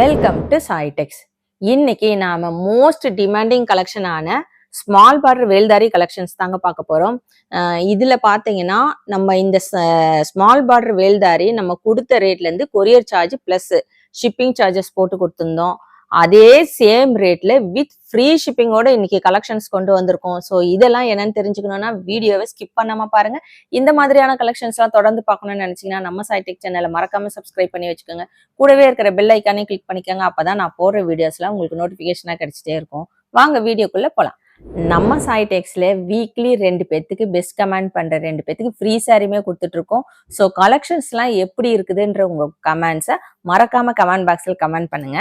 Welcome to சாய்டெக்ஸ் இன்னைக்கு நாம most demanding கலெக்ஷனான ஸ்மால் பார்டர் வேல்தாரி கலெக்ஷன்ஸ் தாங்க பார்க்க போறோம். இதில் இதுல பாத்தீங்கன்னா நம்ம இந்த ஸ்மால் பார்டர் வேல்தாரி நம்ம கொடுத்த ரேட்ல இருந்து courier charge plus shipping charges போட்டு கொடுத்துருந்தோம். அதே சேம் ரேட்ல வித் ஃப்ரீ ஷிப்பிங்கோட இன்னைக்கு கலெக்ஷன்ஸ் கொண்டு வந்திருக்கோம். ஸோ இதெல்லாம் என்னன்னு தெரிஞ்சுக்கணும்னா வீடியோவை ஸ்கிப் பண்ணாம பாருங்க. இந்த மாதிரியான கலெக்ஷன்ஸ் எல்லாம் தொடர்ந்து பார்க்கணும்னு நினைச்சீங்கன்னா நம்ம சைடெக் சேனலை மறக்காம சப்ஸ்கிரைப் பண்ணி வச்சுக்கோங்க. கூடவே இருக்கிற பெல் ஐக்கானே கிளிக் பண்ணிக்கோங்க. அப்பதான் நான் போடுற வீடியோஸ்லாம் உங்களுக்கு நோட்டிஃபிகேஷனாக கிடைச்சிட்டே இருக்கும். வாங்க வீடியோக்குள்ள போகலாம் நம்ம சாய்டெக்ஸ்ல வீக்லி ரெண்டு பேத்துக்கு பெஸ்ட் கமெண்ட் பண்ற ரெண்டு பேத்துக்கு ஃப்ரீ சாரியுமே கொடுத்துட்டு இருக்கோம். ஸோ கலெக்ஷன்ஸ்லாம் எப்படி இருக்குதுன்ற உங்க கமெண்ட்ஸை மறக்காம கமெண்ட் பாக்ஸில் கமெண்ட் பண்ணுங்க.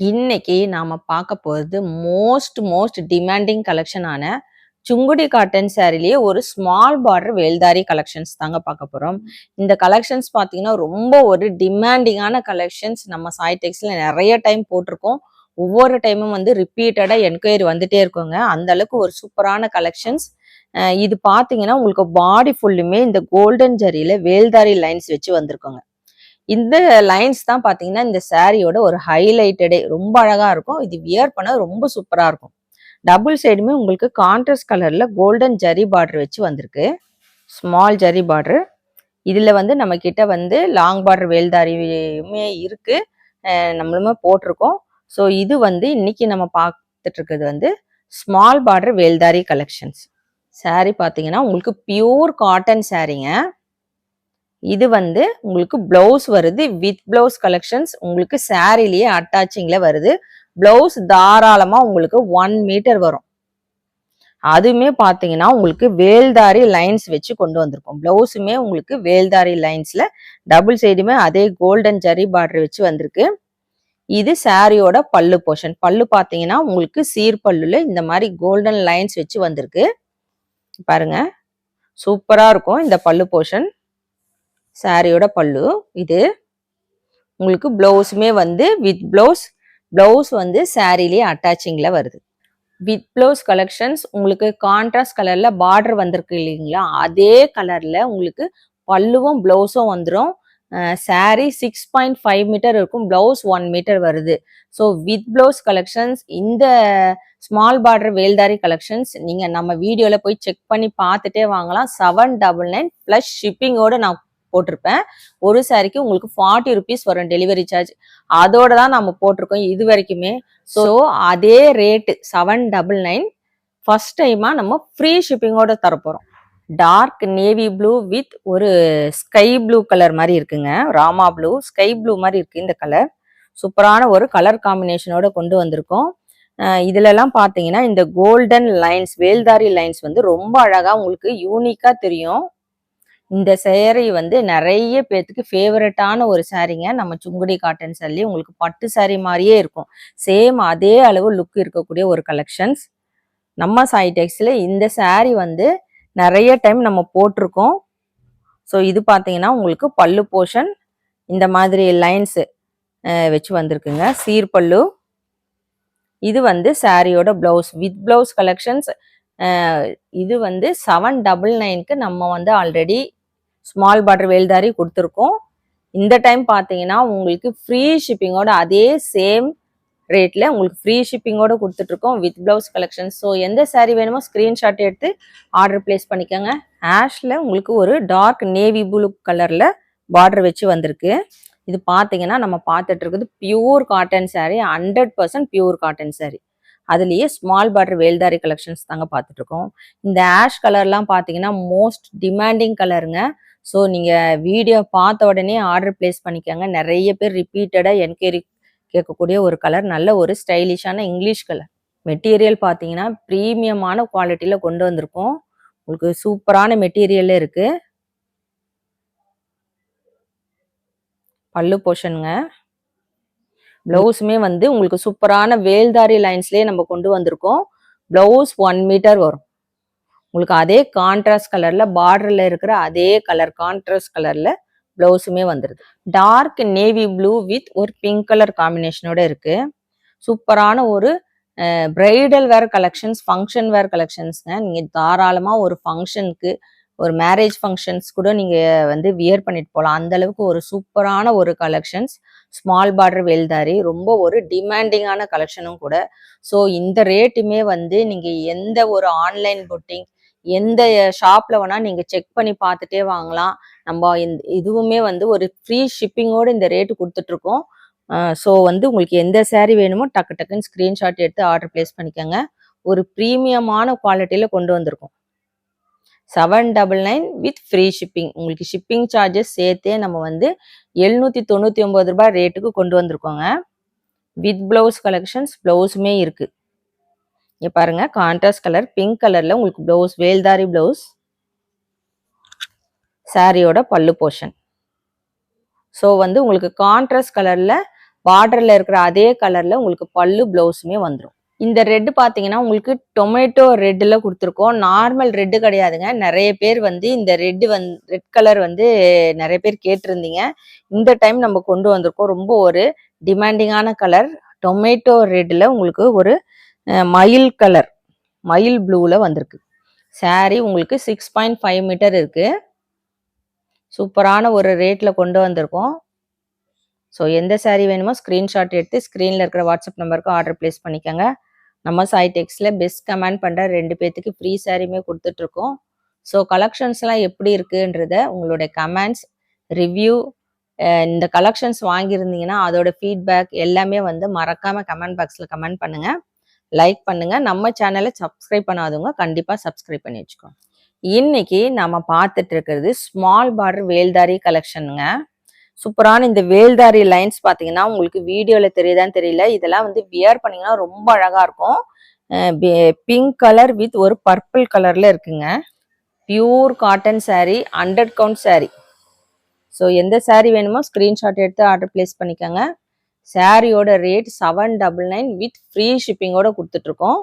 இன்னைக்கு நாம பார்க்க போகிறது மோஸ்ட் மோஸ்ட் டிமாண்டிங் கலெக்ஷனான சுங்குடி காட்டன் சாரிலேயே ஒரு ஸ்மால் பார்டர் வேல்தாரி கலெக்ஷன்ஸ் தாங்க பார்க்க போறோம். இந்த கலெக்ஷன்ஸ் பார்த்தீங்கன்னா ரொம்ப ஒரு டிமாண்டிங்கான கலெக்ஷன்ஸ் நம்ம சாய்டெக்ஸ்ல நிறைய டைம் போட்டிருக்கோம். ஒவ்வொரு டைமும் வந்து ரிப்பீட்டடாக என்கொயரி வந்துட்டே இருக்குங்க. அந்த அளவுக்கு ஒரு சூப்பரான கலெக்ஷன்ஸ் இது பார்த்தீங்கன்னா உங்களுக்கு பாடி ஃபுல்லுமே இந்த கோல்டன் ஜரியில வேல்தாரி லைன்ஸ் வச்சு வந்திருக்கோங்க. இந்த லைன்ஸ் தான் பார்த்தீங்கன்னா இந்த சாரியோட ஒரு ஹைலைட்டடே ரொம்ப அழகா இருக்கும். இது வியர் பண்ண ரொம்ப சூப்பராக இருக்கும். டபுள் சைடுமே உங்களுக்கு கான்ட்ராஸ்ட் கலரில் கோல்டன் ஜரி பார்டர் வச்சு வந்திருக்கு. ஸ்மால் ஜரி பார்டர் இதில் வந்து நம்ம கிட்ட வந்து லாங் பார்டர் வேல்தாரியுமே இருக்கு. நம்மளுமே போட்டிருக்கோம். ஸோ இது வந்து இன்னைக்கு நம்ம பார்த்துட்டு இருக்கிறது வந்து ஸ்மால் பார்டர் வேல்தாரி கலெக்ஷன்ஸ் saree பார்த்தீங்கன்னா உங்களுக்கு பியூர் காட்டன் சாரீங்க இது வந்து உங்களுக்கு பிளவுஸ் வருது. வித் பிளவுஸ் கலெக்ஷன்ஸ் உங்களுக்கு சாரிலேயே அட்டாச்சிங்ல வருது. பிளவுஸ் தாராளமா உங்களுக்கு ஒன் மீட்டர் வரும். அதுவுமே பார்த்தீங்கன்னா உங்களுக்கு வேல்தாரி லைன்ஸ் வச்சு கொண்டு வந்திருக்கோம். பிளவுஸுமே உங்களுக்கு வேல்தாரி லைன்ஸ்ல டபுள் சைடுமே அதே கோல்டன் ஜரி பார்டர் வச்சு வந்திருக்கு. இது சாரியோட பல்லு போர்ஷன் பல்லு பார்த்தீங்கன்னா உங்களுக்கு சீர் பல்லுல இந்த மாதிரி கோல்டன் லைன்ஸ் வச்சு வந்திருக்கு. பாருங்க. சூப்பரா இருக்கும் இந்த பல்லு போர்ஷன் சாரியோட பல்லு. இது உங்களுக்கு ப்ளவுஸுமே வந்து வித் ப்ளவுஸ் ப்ளவுஸ் வந்து சாரிலேயே அட்டாச்சிங்கில் வருது. வித் ப்ளவுஸ் கலெக்ஷன்ஸ் உங்களுக்கு கான்ட்ராஸ்ட் கலரில் பார்டர் வந்திருக்கு இல்லைங்களா? அதே கலரில் உங்களுக்கு பல்லுவும் ப்ளவுஸும் வந்துடும் sari six point five metre இருக்கும் ப்ளவுஸ் ஒன் மீட்டர் வருது. ஸோ வித் ப்ளவுஸ் கலெக்ஷன்ஸ் இந்த ஸ்மால் பார்டர் வேல்தாரி கலெக்ஷன்ஸ் நீங்கள் நம்ம வீடியோவில் போய் செக் பண்ணி பார்த்துட்டே வாங்கலாம். செவன் டபுள் நைன் ப்ளஸ் ஷிப்பிங்கோட நான் போட்டிருப்பேன். ஒரு சாரிக்கு உங்களுக்கு ஃபார்ட்டி ருபீஸ் வரும் டெலிவரி சார்ஜ் அதோட தான் நம்ம போட்டிருக்கோம் இது வரைக்குமே. ஸோ அதே rate seven double nine first டைமாக நம்ம ஃப்ரீ ஷிப்பிங்கோட தரப்போகிறோம் டார்க் நேவி ப்ளூ வித் ஒரு ஸ்கை ப்ளூ கலர் மாதிரி இருக்குங்க. ராமா ப்ளூ ஸ்கை ப்ளூ மாதிரி இருக்குது இந்த கலர் சூப்பரான ஒரு கலர் காம்பினேஷனோட கொண்டு வந்திருக்கோம். இதுலலாம் பார்த்தீங்கன்னா இந்த கோல்டன் லைன்ஸ் வேல்தாரி லைன்ஸ் வந்து ரொம்ப அழகாக உங்களுக்கு யூனிக்காக தெரியும். இந்த சேரீ வந்து நிறைய பேர்த்துக்கு ஃபேவரட்டான ஒரு சாரீங்க. நம்ம சுங்குடி காட்டன் சொல்லி உங்களுக்கு பட்டு சாரீ மாதிரியே இருக்கும். சேம் அதே அளவு லுக் இருக்கக்கூடிய ஒரு கலெக்ஷன்ஸ் நம்ம சாய்டெக்ஸில் இந்த சாரீ வந்து நிறைய டைம் நம்ம போட்டிருக்கோம். ஸோ இது பார்த்தீங்கன்னா உங்களுக்கு பல்லு போர்ஷன் இந்த மாதிரி லைன்ஸு வச்சு வந்திருக்குங்க. சீர் பல்லு இது வந்து சாரியோட ப்ளவுஸ் வித் ப்ளவுஸ் கலெக்ஷன்ஸ் இது வந்து செவன் டபுள் நைனுக்கு நம்ம வந்து ஆல்ரெடி ஸ்மால் பார்டர் வேல்தாரி கொடுத்துருக்கோம். இந்த டைம் பார்த்தீங்கன்னா உங்களுக்கு ஃப்ரீ ஷிப்பிங்கோட அதே சேம் ரேட்டில் உங்களுக்கு ஃப்ரீ ஷிப்பிங்கோட கொடுத்துட்ருக்கோம் வித் ப்ளவுஸ் கலெக்ஷன் ஸோ எந்த சேரீ வேணுமோ ஸ்க்ரீன்ஷாட் எடுத்து ஆர்டர் பிளேஸ் பண்ணிக்கோங்க. ஆஷில் உங்களுக்கு ஒரு டார்க் நேவி ப்ளூ கலரில் பார்டர் வச்சு வந்திருக்கு. இது பார்த்தீங்கன்னா நம்ம பார்த்துட்டு இருக்குது pure cotton saree hundred percent pure cotton saree அதுலேயே ஸ்மால் பார்டர் வேல்தாரி கலெக்ஷன்ஸ் தாங்க பார்த்துட்டு இருக்கோம் இந்த ஆஷ் கலர்லாம் பார்த்தீங்கன்னா மோஸ்ட் டிமாண்டிங் கலருங்க ஸோ நீங்கள் வீடியோ பார்த்த உடனே ஆர்டர் பிளேஸ் பண்ணிக்கோங்க. நிறைய பேர் ரிப்பீட்டடாக என்கொயரி கேட்கக்கூடிய ஒரு கலர் நல்ல ஒரு ஸ்டைலிஷான இங்கிலீஷ் கலர் மெட்டீரியல் பார்த்தீங்கன்னா ப்ரீமியமான குவாலிட்டியில் கொண்டு வந்திருக்கோம். உங்களுக்கு சூப்பரான மெட்டீரியல் இருக்குது பல்லு போர்ஷனுங்க பிளவுஸுமே வந்து உங்களுக்கு சூப்பரான வேல்தாரி லைன்ஸ்லேயே நம்ம கொண்டு வந்திருக்கோம். பிளவுஸ் ஒன் மீட்டர் வரும். உங்களுக்கு அதே கான்ட்ராஸ்ட் கலரில் பார்டரில் இருக்கிற அதே கலர் கான்ட்ராஸ்ட் கலரில் பிளவுஸுமே வந்துடுது டார்க் நேவி ப்ளூ வித் ஒரு பிங்க் கலர் காம்பினேஷனோட இருக்கு. சூப்பரான ஒரு bridal wear collections function wear கலெக்ஷன்ஸ்ங்க நீங்கள் தாராளமாக ஒரு ஃபங்க்ஷனுக்கு ஒரு மேரேஜ் ஃபங்க்ஷன்ஸ் கூட நீங்கள் வந்து வியர் பண்ணிட்டு போகலாம் அந்த அளவுக்கு ஒரு சூப்பரான ஒரு கலெக்ஷன்ஸ் ஸ்மால் பார்டர் வேல்தாரி ரொம்ப ஒரு டிமாண்டிங்கான கலெக்ஷனும் கூட. ஸோ இந்த ரேட்டுமே வந்து நீங்கள் எந்த ஒரு ஆன்லைன் புட்டிங் எந்த ஷாப்ல வேணா நீங்க செக் பண்ணி பார்த்துட்டே வாங்கலாம். நம்ம இந்த இதுவுமே வந்து ஒரு ஃப்ரீ ஷிப்பிங்கோட இந்த ரேட்டு கொடுத்துட்ருக்கோம் ஸோ வந்து உங்களுக்கு எந்த சேரீ வேணுமோ டக்கு டக்குன்னு ஸ்க்ரீன்ஷாட் எடுத்து ஆர்டர் பிளேஸ் பண்ணிக்கோங்க. ஒரு ப்ரீமியமான குவாலிட்டியில் கொண்டு வந்திருக்கோம். Seven double nine with free shipping உங்களுக்கு ஷிப்பிங் சார்ஜஸ் சேர்த்தே நம்ம வந்து எழுநூத்தி தொண்ணூத்தி ஒன்பது ரூபாய் ரேட்டுக்கு கொண்டு வந்திருக்கோங்க. வித் பிளவுஸ் கலெக்ஷன்ஸ் பிளவுஸுமே இருக்கு. இங்க பாருங்க கான்ட்ராஸ்ட் கலர் பிங்க் கலர்ல உங்களுக்கு பிளவுஸ் வேல்தாரி பிளவுஸ் சாரியோட பல்லு போர்ஷன் ஸோ வந்து உங்களுக்கு கான்ட்ராஸ்ட் கலர்ல பார்டர்ல இருக்கிற அதே கலர்ல உங்களுக்கு பல்லு பிளவுஸுமே வந்துடும் இந்த ரெட்டு பார்த்தீங்கன்னா உங்களுக்கு டொமேட்டோ ரெட்டில் கொடுத்துருக்கோம். நார்மல் ரெட்டு கிடையாதுங்க. நிறைய பேர் வந்து இந்த ரெட்டு வந் ரெட் கலர் வந்து நிறைய பேர் கேட்டிருந்தீங்க. இந்த டைம் நம்ம கொண்டு வந்திருக்கோம். ரொம்ப ஒரு டிமாண்டிங்கான கலர் டொமேட்டோ ரெட்டில் உங்களுக்கு ஒரு மயில் கலர் மயில் ப்ளூவில் வந்திருக்கு. Saree உங்களுக்கு சிக்ஸ் பாயிண்ட் ஃபைவ் மீட்டர் இருக்குது சூப்பரான ஒரு ரேட்டில் கொண்டு வந்திருக்கோம். ஸோ எந்த சாரீ வேணுமோ ஸ்க்ரீன்ஷாட் எடுத்து ஸ்க்ரீனில் இருக்கிற வாட்ஸ்அப் நம்பருக்கு ஆர்டர் ப்ளேஸ் பண்ணிக்கோங்க. நம்ம சாய்டெக்ஸில் பெஸ்ட் கமெண்ட் பண்ணுற ரெண்டு பேர்த்துக்கு ஃப்ரீ சாரீமே கொடுத்துட்ருக்கோம். ஸோ கலெக்ஷன்ஸ்லாம் எப்படி இருக்குன்றத உங்களுடைய கமெண்ட்ஸ் ரிவ்யூ இந்த கலெக்ஷன்ஸ் வாங்கியிருந்தீங்கன்னா அதோட ஃபீட்பேக் எல்லாமே வந்து மறக்காமல் கமெண்ட் பாக்ஸில் கமெண்ட் பண்ணுங்கள் லைக் பண்ணுங்கள் நம்ம சேனலை சப்ஸ்கிரைப் பண்ணாதவங்க கண்டிப்பாக சப்ஸ்கிரைப் பண்ணி வச்சுக்கோங்க. இன்னைக்கு நம்ம பார்த்துட்டு இருக்கிறது ஸ்மால் பார்டர் வேல்தாரி கலெக்ஷனுங்க சூப்பரான இந்த வேல்தாரி லைன்ஸ் பார்த்தீங்கன்னா உங்களுக்கு வீடியோவில் தெரியுதான்னு தெரியல. இதெல்லாம் வந்து வியர் பண்ணீங்கன்னா ரொம்ப அழகாக இருக்கும். பிங்க் கலர் வித் ஒரு பர்பிள் கலரில் இருக்குங்க. Pure cotton saree hundred count saree so எந்த சாரீ வேணுமோ ஸ்க்ரீன்ஷாட் எடுத்து ஆர்டர் பிளேஸ் பண்ணிக்கோங்க. சாரியோட rate seven double nine with free ஷிப்பிங்கோட கொடுத்துட்ருக்கோம்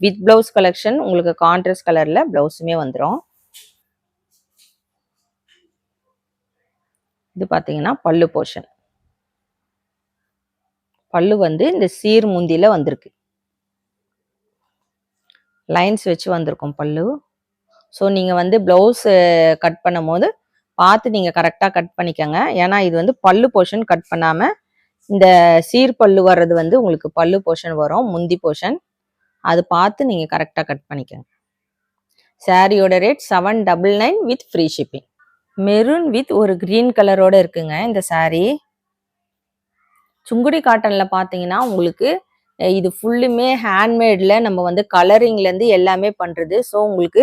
வித் ப்ளவுஸ் கலெக்ஷன் உங்களுக்கு கான்ட்ராஸ்ட் கலரில் ப்ளவுஸுமே வந்துடும் இது பார்த்தீங்கன்னா பல்லு போர்ஷன். பல்லு வந்து இந்த சீர் முந்தியில வந்திருக்கு. லைன்ஸ் வச்சு வந்திருக்கும் பல்லு. ஸோ நீங்கள் வந்து ப்ளவுஸ் கட் பண்ணும்போது பார்த்து நீங்கள் கரெக்டாக கட் பண்ணிக்கோங்க. ஏன்னா இது வந்து பல்லு போர்ஷன் கட் பண்ணாமல் இந்த சீர் பல்லு வர்றது வந்து உங்களுக்கு பல்லு போர்ஷன் வரும் முந்தி போர்ஷன். அது பார்த்து நீங்கள் கரெக்டாக கட் பண்ணிக்கோங்க. சாரியோட rate seven double nine with free shipping maroon with ஒரு கிரீன் கலரோட இருக்குங்க இந்த சாரீ சுங்குடி காட்டன்ல பார்த்தீங்கன்னா உங்களுக்கு இது ஃபுல்லுமே ஹேண்ட்மேட்ல நம்ம வந்து கலரிங்ல இருந்து எல்லாமே பண்றது. ஸோ உங்களுக்கு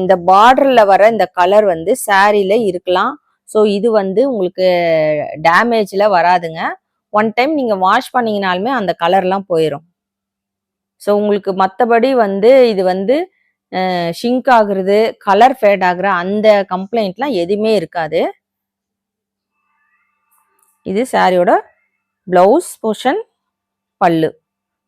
இந்த பார்டர்ல வர இந்த கலர் வந்து சாரியில இருக்கலாம். ஸோ இது வந்து உங்களுக்கு டேமேஜ்ல வராதுங்க. ஒன் டைம் நீங்க வாஷ் பண்ணீங்கனாலுமே அந்த கலர்லாம் போயிடும் ஸோ உங்களுக்கு மற்றபடி வந்து இது வந்து ஷிங்க் ஆகுறது கலர் ஃபேட் ஆகுற அந்த கம்ப்ளைண்ட்லாம் எதுவுமே இருக்காது. இது சாரியோட ப்ளவுஸ் போர்ஷன் பல்லு.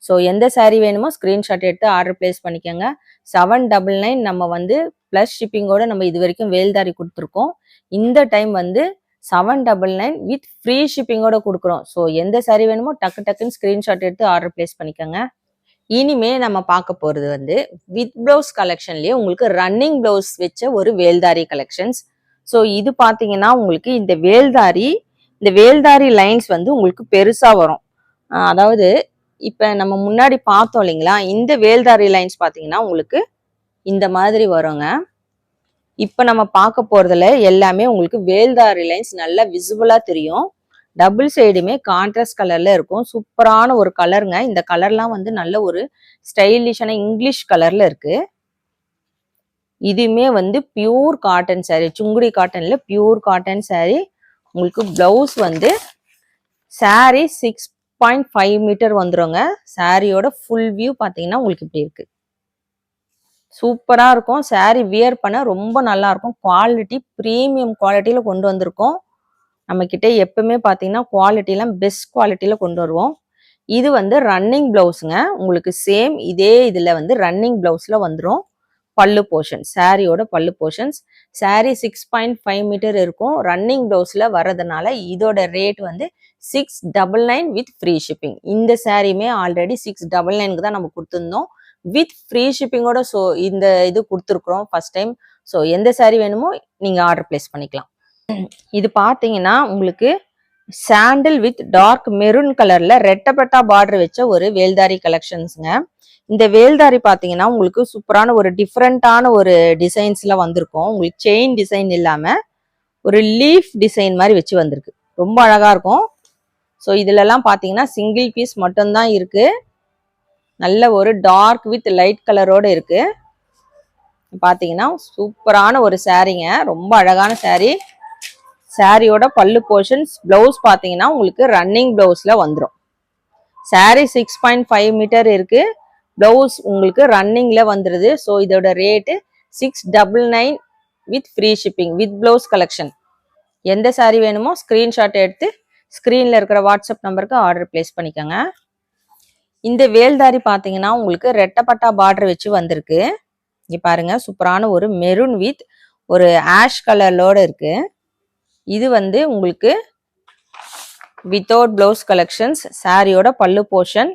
ஸோ எந்த சாரீ வேணுமோ ஸ்க்ரீன்ஷாட் எடுத்து ஆர்டர் பிளேஸ் பண்ணிக்கோங்க. செவன் டபுள் நைன் நம்ம வந்து ப்ளஸ் ஷிப்பிங்கோட நம்ம இது வரைக்கும் வேல்தாரி கொடுத்துருக்கோம். இந்த டைம் வந்து seven double nine with free ஷிப்பிங்கோட கொடுக்குறோம். ஸோ எந்த சாரீ வேணுமோ டக்கு டக்குன்னு ஸ்க்ரீன்ஷாட் எடுத்து ஆர்டர் பிளேஸ் பண்ணிக்கோங்க. இனிமே நம்ம பார்க்க போறது வந்து வித் ப்ளவுஸ் கலெக்ஷன்லயே உங்களுக்கு ரன்னிங் ப்ளவுஸ் வச்ச ஒரு வேல்தாரி கலெக்ஷன்ஸ் ஸோ இது பார்த்தீங்கன்னா உங்களுக்கு இந்த வேல்தாரி இந்த வேல்தாரி லைன்ஸ் வந்து உங்களுக்கு பெருசா வரும். அதாவது இப்ப நம்ம முன்னாடி பார்த்தோம் இல்லைங்களா? இந்த வேல்தாரி லைன்ஸ் பார்த்தீங்கன்னா உங்களுக்கு இந்த மாதிரி வருங்க. இப்ப நம்ம பார்க்க போறதுல எல்லாமே உங்களுக்கு வேல்தாரி லைன்ஸ் நல்லா விசிபிளா தெரியும். டபுள் சைடுமே கான்ட்ராஸ்ட் கலர்ல இருக்கும். சூப்பரான ஒரு கலருங்க இந்த கலர்லாம் வந்து நல்ல ஒரு ஸ்டைலிஷான இங்கிலீஷ் கலர்ல இருக்கு. இதுவுமே வந்து பியூர் காட்டன் சாரீ சுங்குடி காட்டன்ல பியூர் காட்டன் சாரீ உங்களுக்கு பிளவுஸ் வந்து saree six point five metre வந்துருங்க. சாரியோட ஃபுல் வியூ பார்த்தீங்கன்னா உங்களுக்கு இப்படி இருக்கு. சூப்பராக இருக்கும். சாரீ வியர் பண்ண ரொம்ப நல்லா இருக்கும். குவாலிட்டி ப்ரீமியம் குவாலிட்டியில் கொண்டு வந்திருக்கோம். நம்ம எப்பவுமே பார்த்தீங்கன்னா குவாலிட்டிலாம் பெஸ்ட் குவாலிட்டியில் கொண்டு வருவோம். இது வந்து ரன்னிங் ப்ளவுஸுங்க உங்களுக்கு சேம் இதே இதில் வந்து ரன்னிங் ப்ளவுஸில் வந்துடும் பல்லு போர்ஷன் சாரியோட பல்லு portions saree six point five metre இருக்கும். ரன்னிங் ப்ளவுஸில் வர்றதுனால இதோட ரேட் வந்து six double nine with free shipping இந்த சாரியுமே ஆல்ரெடி சிக்ஸ் டபுள் நைனுக்கு தான் நம்ம கொடுத்துருந்தோம். வித் ஃப்ரீ ஷிப்பிங்கோட ஸோ இந்த இது கொடுத்துருக்குறோம் ஃபர்ஸ்ட் டைம் ஸோ எந்த சாரி வேணுமோ நீங்கள் ஆர்டர் ப்ளேஸ் பண்ணிக்கலாம். இது பார்த்தீங்கன்னா உங்களுக்கு சாண்டில் வித் டார்க் மெரூன் கலர்ல ரெட்டப்பட்டா பார்டர் வச்ச ஒரு வேல்தாரி கலெக்ஷன்ஸுங்க இந்த வேல்தாரி பார்த்தீங்கன்னா உங்களுக்கு சூப்பரான ஒரு டிஃப்ரெண்ட்டான ஒரு டிசைன்ஸ்ல வந்திருக்கும். உங்களுக்கு செயின் டிசைன் இல்லாம ஒரு லீஃப் டிசைன் மாதிரி வச்சு வந்திருக்கு. ரொம்ப அழகா இருக்கும். ஸோ இதுலலாம் பார்த்தீங்கன்னா சிங்கிள் பீஸ் மட்டும்தான் இருக்கு. நல்ல ஒரு டார்க் வித் லைட் கலரோட இருக்கு. பார்த்தீங்கன்னா சூப்பரான ஒரு சாரீங்க ரொம்ப அழகான சாரீ சாரியோட பல்லு போர்ஷன்ஸ் பிளவுஸ் பார்த்தீங்கன்னா உங்களுக்கு ரன்னிங் ப்ளவுஸில் வந்துடும் saree six point five metre இருக்கு. பிளவுஸ் உங்களுக்கு ரன்னிங்கில் வந்துடுது ஸோ இதோட rate six double nine with free shipping with blouse collection எந்த saree வேணுமோ ஸ்க்ரீன்ஷாட் எடுத்து ஸ்க்ரீனில் இருக்கிற வாட்ஸ்அப் நம்பருக்கு ஆர்டர் ப்ளேஸ் பண்ணிக்கோங்க. இந்த வேல்தாரி பார்த்தீங்கன்னா உங்களுக்கு ரெட்டப்பட்டா பார்டர் வச்சு வந்திருக்கு. இங்கே பாருங்க சூப்பரான ஒரு மெரூன் வித் ஒரு ஆஷ் கலர்லோட இருக்குது இது வந்து உங்களுக்கு வித்தவுட் ப்ளவுஸ் கலெக்ஷன்ஸ் சாரியோட பல்லு போர்ஷன்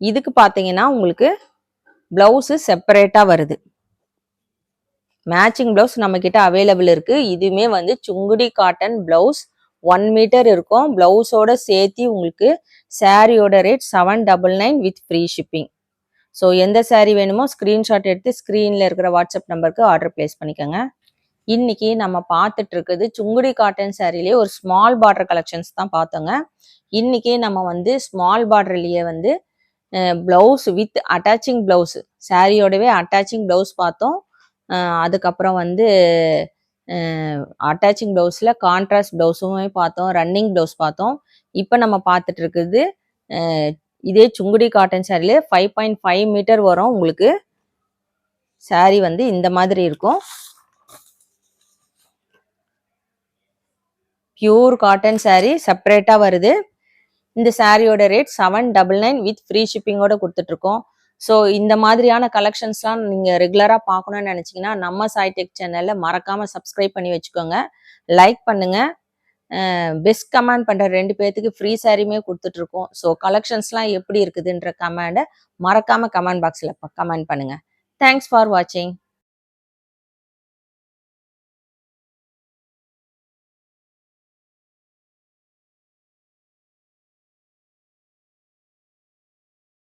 இதுக்கு பார்த்தீங்கன்னா உங்களுக்கு ப்ளவுஸு செப்பரேட்டாக வருது. மேட்சிங் ப்ளவுஸ் நம்மக்கிட்ட அவைலபிள் இருக்குது இதுவுமே வந்து Sungudi cotton blouse one metre இருக்கும். ப்ளவுஸோட சேர்த்து உங்களுக்கு சாரியோட rate seven double nine with free shipping so எந்த சாரீ வேணுமோ ஸ்க்ரீன்ஷாட் எடுத்து ஸ்க்ரீனில் இருக்கிற வாட்ஸ்அப் நம்பருக்கு ஆர்டர் ப்ளேஸ் பண்ணிக்கோங்க. இன்னைக்கு நம்ம பார்த்துட்டு இருக்குது சுங்குடி காட்டன் சாரிலேயே ஒரு ஸ்மால் பார்டர் கலெக்ஷன்ஸ் தான் பார்த்தோங்க. இன்னைக்கு நம்ம வந்து ஸ்மால் பார்டர்லயே வந்து பிளவுஸ் வித் அட்டாச்சிங் ப்ளவுஸ் சாரியோடவே அட்டாச்சிங் ப்ளவுஸ் பார்த்தோம். அதுக்கப்புறம் வந்து அட்டாச்சிங் ப்ளவுஸில் கான்ட்ராஸ்ட் ப்ளவுஸுமே பார்த்தோம். ரன்னிங் ப்ளவுஸ் பார்த்தோம். இப்போ நம்ம பார்த்துட்டு இருக்குது இதே சுங்குடி காட்டன் சாரிலே ஃபைவ் பாயிண்ட் ஃபைவ் மீட்டர் வரும். உங்களுக்கு சாரி வந்து இந்த மாதிரி இருக்கும். பியூர் காட்டன் சாரீ செப்பரேட்டாக வருது. இந்த சாரியோட rate seven double nine with free ஷிப்பிங்கோட கொடுத்துட்ருக்கோம். ஸோ இந்த மாதிரியான கலெக்ஷன்ஸ்லாம் நீங்கள் ரெகுலராக பார்க்கணும்னு நினச்சிங்கன்னா நம்ம சாய்டெக் சேனலில் மறக்காமல் சப்ஸ்கிரைப் பண்ணி வச்சுக்கோங்க. லைக் பண்ணுங்கள் பெஸ்ட் கமெண்ட் பண்ணுற ரெண்டு பேர்த்துக்கு ஃப்ரீ சாரியுமே கொடுத்துட்ருக்கோம். ஸோ கலெக்ஷன்ஸ்லாம் எப்படி இருக்குதுன்ற கமெண்டை மறக்காமல் கமெண்ட் பாக்ஸில் கமெண்ட் பண்ணுங்கள் தேங்க்ஸ் ஃபார் வாட்சிங்